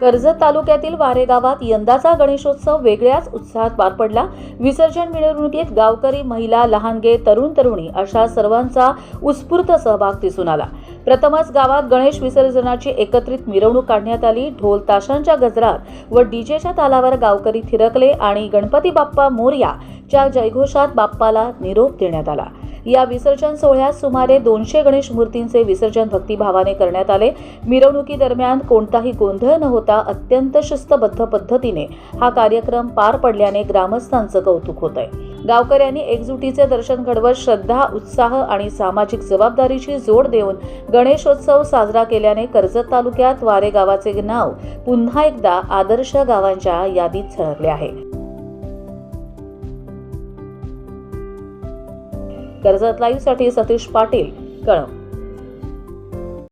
कर्जत तालुक्यातील वारे गावात यंदाचा गणेशोत्सव वेगळ्याच उत्साहात पार पडला. विसर्जन मिरवणुकीत गावकरी महिला लहानगे तरुण तरुणी अशा सर्वांचा उत्स्फूर्त सहभाग दिसून आला. प्रथमच गावात गणेश विसर्जनाची एकत्रित मिरवणूक काढण्यात आली. ढोल ताशांच्या गजरात व डीजेच्या तालावर गावकरी थिरकले आणि गणपती बाप्पा मोर्या च्या जयघोषात बाप्पाला निरोप देण्यात आला. या विसर्जन सोहळ्यात सुमारे दोनशे गणेश मूर्तींचे विसर्जन भक्तिभावाने करण्यात आले. मिरवणुकीदरम्यान कोणताही गोंधळ न होता अत्यंत शिस्तबद्ध पद्धतीने हा कार्यक्रम पार पडल्याने ग्रामस्थांचं कौतुक होत आहे गावकऱ्यांनी एकजुटीचे दर्शन घडवत श्रद्धा उत्साह आणि सामाजिक जबाबदारीची जोड देऊन गणेशोत्सव साजरा केल्याने कर्जत तालुक्यात वारे गावाचे नाव पुन्हा एकदा आदर्श गावांच्या यादीत झळकले आहे. कर्जत लाईव्हसाठी सतीश पाटील कळम